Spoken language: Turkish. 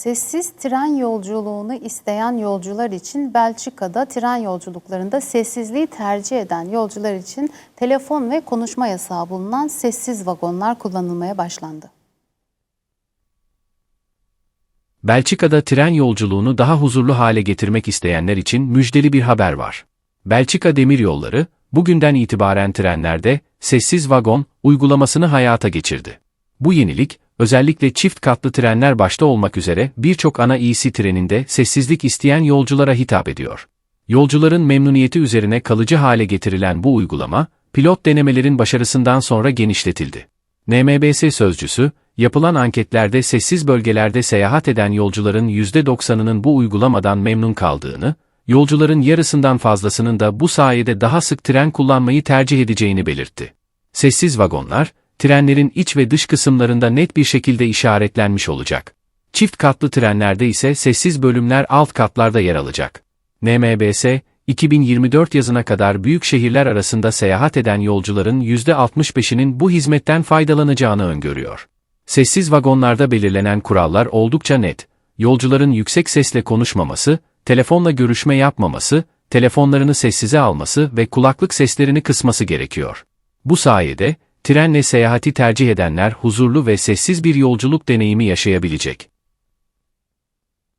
Sessiz tren yolculuğunu isteyen yolcular için Belçika'da tren yolculuklarında sessizliği tercih eden yolcular için telefon ve konuşma yasağı bulunan sessiz vagonlar kullanılmaya başlandı. Belçika'da tren yolculuğunu daha huzurlu hale getirmek isteyenler için müjdeli bir haber var. Belçika Demiryolları, bugünden itibaren trenlerde sessiz vagon uygulamasını hayata geçirdi. Bu yenilik, özellikle çift katlı trenler başta olmak üzere birçok ana iyisi treninde sessizlik isteyen yolculara hitap ediyor. Yolcuların memnuniyeti üzerine kalıcı hale getirilen bu uygulama, pilot denemelerin başarısından sonra genişletildi. NMBS sözcüsü, yapılan anketlerde sessiz bölgelerde seyahat eden yolcuların %90'ının bu uygulamadan memnun kaldığını, yolcuların yarısından fazlasının da bu sayede daha sık tren kullanmayı tercih edeceğini belirtti. Sessiz vagonlar, trenlerin iç ve dış kısımlarında net bir şekilde işaretlenmiş olacak. Çift katlı trenlerde ise sessiz bölümler alt katlarda yer alacak. NMBS, 2024 yazına kadar büyük şehirler arasında seyahat eden yolcuların %65'inin bu hizmetten faydalanacağını öngörüyor. Sessiz vagonlarda belirlenen kurallar oldukça net. Yolcuların yüksek sesle konuşmaması, telefonla görüşme yapmaması, telefonlarını sessize alması ve kulaklık seslerini kısması gerekiyor. Bu sayede, trenle seyahati tercih edenler huzurlu ve sessiz bir yolculuk deneyimi yaşayabilecek.